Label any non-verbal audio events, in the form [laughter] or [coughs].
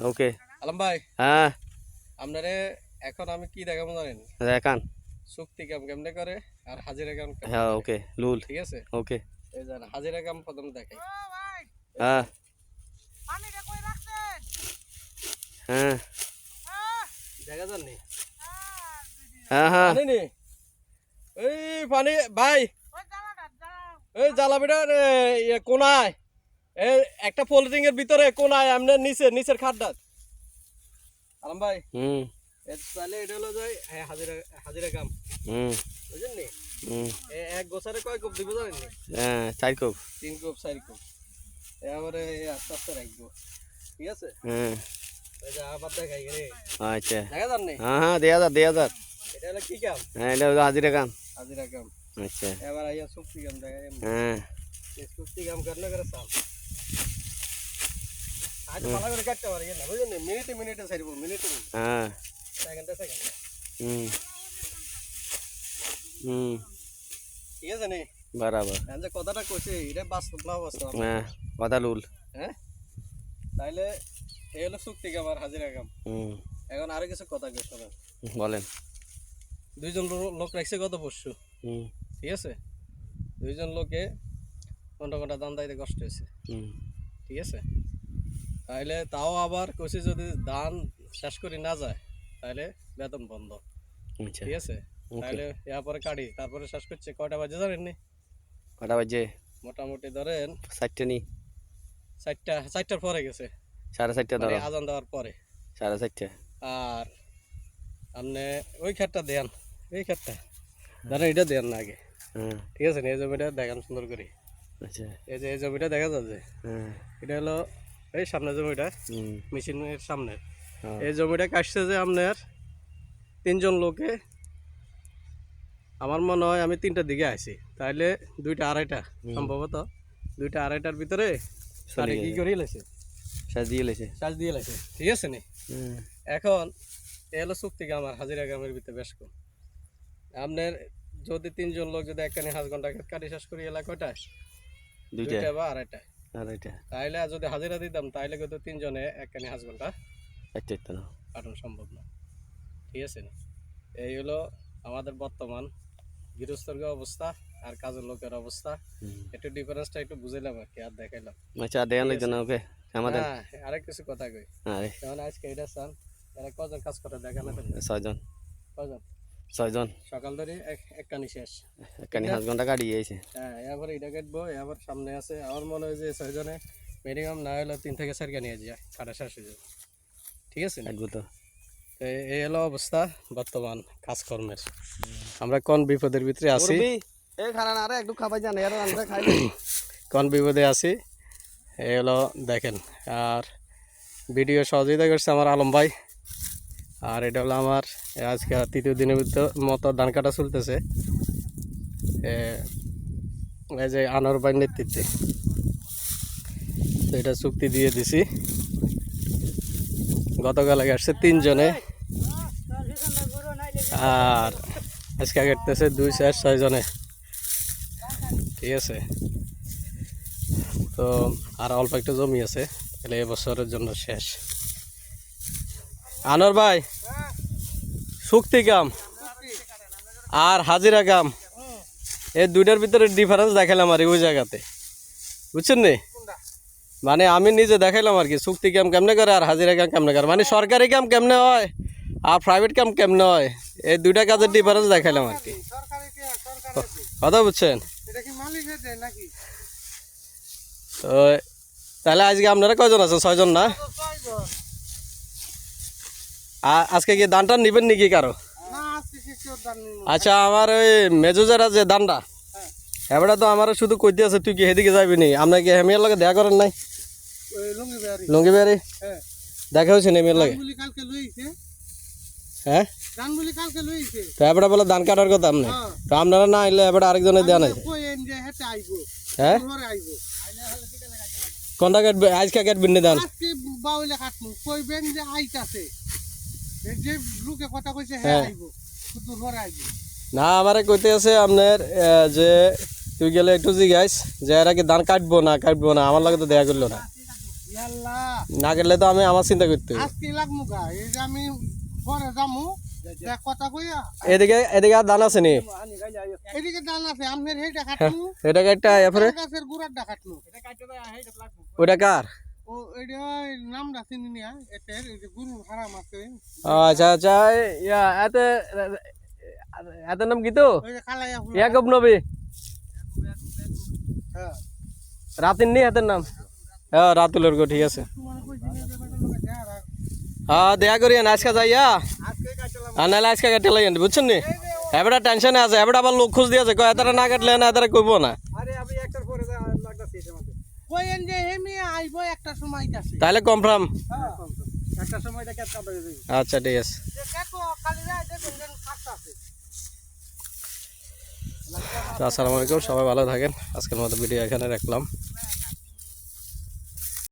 ওকে আলম ভাই হ্যাঁ। আপনারে এখন আমি কি দেখাবো জানেন? দেখান। চুক্তি কাম কেমনে করে আর হাজিরা কাম হ্যাঁ ওকে লুল। ঠিক আছে? ওকে এই যান হাজিরা কাম প্রথম দেখাই। হ্যাঁ। হ্যাঁ। দেখা যান নি? হ্যাঁ হ্যাঁ। পানি নি? এই পানি ভাই। এই জ্বালাবিটা ইয়ে কোনায়? এই একটা পলিথিন এর ভিতরে কোনায় আপনার নিচে নিচের খাড্ডা আলম ভাই? হুম। এ তাহলে এটা হলো যে হ্যাঁ, হাজিরা হাজিরা কাম হুম। বুঝলেন নি হুম এক গোছারে কয় কোপ দিব জানেন নি হ্যাঁ চার কোপ। তিন কোপ চার কোপ। এবারে আস্তে আস্তে রাখব। ঠিক আছে? হ্যাঁ যে আবার দেখাই রে। আচ্ছা। দেখা যান নি হ্যাঁ হ্যাঁ দেয়া যাক দেয়া যাক। এটা হলো কি কাম হ্যাঁ এটা হলো হাজিরা কাম হাজিরা কাম আচ্ছা। এবার আইয়া চুক্তি কাম দেখাই। হ্যাঁ। চুক্তি কাম করলে করে চাল? হ্যাঁ। বরাবর। এখন কথাটা কইছে এটা বাস্তব না বাস্তব হ্যাঁ কথা লুল হ্যাঁ? তাইলে এই হলো চুক্তি কাম আর হাজিরা কাম। হুম। এখন আরও কিছু কথা কই শোনেন বলেন। দুইজন লোক রাখছে গত পরশু। হুম। ঠিক আছে? দুইজন লোকে ঘণ্টা ঘণ্টা দান দাইতে কষ্ট হয়েছে। ঠিক আছে? তাইলে তাও আবার কইছে যদি দান শেষ করি না যায় তাহলে বেতন বন্ধ। আচ্ছা। ঠিক আছে? তাহলে ইয়া পরে কাটি তারপরে শেষ করছে। কয়টা বাজে জানেন নি? কটা বাজে? মোটামুটি ধরেন চারটে নি। চারটা চারটার পরে গেছে। সাড়ে চারটে ধরে ধরো। আজান দেওয়ার পরে। সাড়ে চারটে। আর আপনি ওই ক্ষেতটা দেন এই ক্ষেতটা। ধরেন এটা দেন না আগে। হ্যাঁ। ঠিক আছে? এই জমিটা দেখান সুন্দর করে। আচ্ছা। এই যে এই জমিটা দেখা যাচ্ছে হ্যাঁ। এটা হলো এই সামনে জমিটা মেশিনের সামনে। হ্যাঁ। এই জমিটা কাটছে যে আপনার তিনজন লোকে। আমার মনে হয় আমি তিনটার দিকে আইছি তাইলে দুইটা আড়াইটা সম্ভবত দুইটা আড়াইটার ভিতরে কি। করে লাইছে সাজ দিয়ে লেছে। চার্জ দিয়ে লাইছে ঠিক আছে নি? এখন এ হলো চুক্তি কাম আর হাজিরা গ্রামের ভিতরে বেশ কম। আপনার যদি তিনজন লোক যদি একখানি হাজ ঘণ্টা কাটি শেষ করি এলা কয়টায় দুইটা বা আড়াইটায়। আড়াইটা তাইলে যদি হাজিরা দিতাম তাইলে কিন্তু তিনজনে একখানি হাজ ঘণ্টা তো না। কাটানো সম্ভব না। ঠিক আছে নি? এই হলো আমাদের বর্তমান গৃহস্থর অবস্থা আর কাজের লোকের অবস্থা। একটু ডিফারেন্সটা একটু বুঝাইলাম আর কি আর দেখাইলাম। আচ্ছা দেয়ান লাগছে না ওকে? আমাদের হ্যাঁ আরেক কিছু কথা কই। যেমন আজকে এটা চান এরা কজন কাজ করে দেখা না ছয়জন। কজন ছয়জন। সকাল ধরে এক একখানি শেষ। একখানি সাত ঘণ্টা কাটিয়ে গেছে হ্যাঁ এবার এটা কাটবো এবার সামনে আছে। আমার মনে হয় যে ছয়জনে মিনিমাম না হলে তিন থেকে চারটা নিয়ে যায় কাটা শেষ হয়ে যাবে ঠিক আছে তো এই- হলো অবস্থা বর্তমান কাজকর্মের। আমরা কোন বিপদের ভিতরে আছি? [coughs] কোন বিপদে আছি? এই হলো দেখেন আর ভিডিও সহযোগিতা করছে আমার আলম ভাই। আর এটা হলো আমার আজকে তৃতীয় দিনের মতো ধান কাটা চলতেছে। এই যে আনোয়ার ভাই নেতৃত্বে। তো এটা চুক্তি দিয়ে দিছি। গতকাল আগে আসছে তিনজনে। আর আজকে কাটতেছে দুই চার, ছয় জনে। ঠিক আছে? তো আর অল্প একটু জমি আছে। তাহলে এবছরের জন্য শেষ। আনোয়ার ভাই চুক্তি কাম আর হাজিরা কাম এই দুইটার ভিতরে ডিফারেন্স দেখালাম আর ওই জায়গাতে। বুঝছেন নি? মানে আমি নিজে দেখাইলাম আর কি চুক্তি কাম কেমনে করে আর হাজিরা কাম কেমনে করে? মানে সরকারি কাম কেমনে হয় আর প্রাইভেট কাম কেমনে হয়? এই দুইটা কাজের ডিফারেন্স দেখাইলাম আর কি। কথা বুঝছেন? তো তাহলে আজকে আপনারা কয়জন আছেন? ছয়জন না? আজকে কি দানটা নিবেন নাকি কারও? আচ্ছা আমার ওই মেজুজারা যে দানটা এবারে তো আমার শুধু কইতে আছে তুই কি সেদিকে যাবি নি? আপনার কি হেমিয়ার লগে দেখা করেন নাই? লুঙ্গি বিহারি। দেখা হয়েছে হেমিয়ার লগে? হ্যাঁ? জানবুলি কালকে লইছে তো এবারে বলে ধান কাটার কথা আপনি? তো আপনারা না আইলে এবারে আরেকজনের দেওয়া নাই? কইেন যে হেতে আইবো? হ্যাঁ? ঘরে আইবো। কোনটা কাটবে? আজকে কাটবেন না ধান? আজকে বাউলে কাটমু। কইবেন যে আইতাছে। এই যে লোকে কথা কইছে হ্যাঁ। হ্যাঁ। আইবো। শুধু ঘরে আইবো। না আমারে কইতে আছে আপনার যে তুই গেলে একটু জিগাইস যে এরা কি ধান কাটবো না কাটবো না? আমার লাগে তো দেয়া করল না। না গেলে তো আমি আমার চিন্তা করতে এদিকে এদিকে আর আছে নি? এটা ওটা কার? ও এটা ওই নামটা চিনি না এতের এই যে গুরু হারাম আছে আচ্ছা আচ্ছা ইয়া এতে এত নাম কি তো ওই যে কালাইয়া ফুল ইয়াকুব নবী হ্যাঁ রাতিন নি হাতের নাম হ্যাঁ রাতুলের গো ঠিক আছে তোমার কইছি না যে বেটার লোকে যা রাখ হ্যাঁ দেখা করি আজকে যাইয়া আজকে কাটলাম আর নাহলে আজকে কাটে লাইন বুঝছেন নি এবারে টেনশনে আছে এবারে আবার লোক খুঁজ দিয়েছে কয় এতারা না কাটলে না এতারা কইবো না আরে আমি একটার পরে যা লাগতাছি এটা মতে কইেন যে হেমি আইব একটা সময় আছে তাহলে কনফার্ম একটা সময় দেখে বাজে যাই। আচ্ছা ঠিক আছে। দেখো কালি যায় দেখুন যেন কাটা আছে। আসসালামু আলাইকুম সবাই ভালো থাকেন। আজকের মতো ভিডিও এখানে রাখলাম।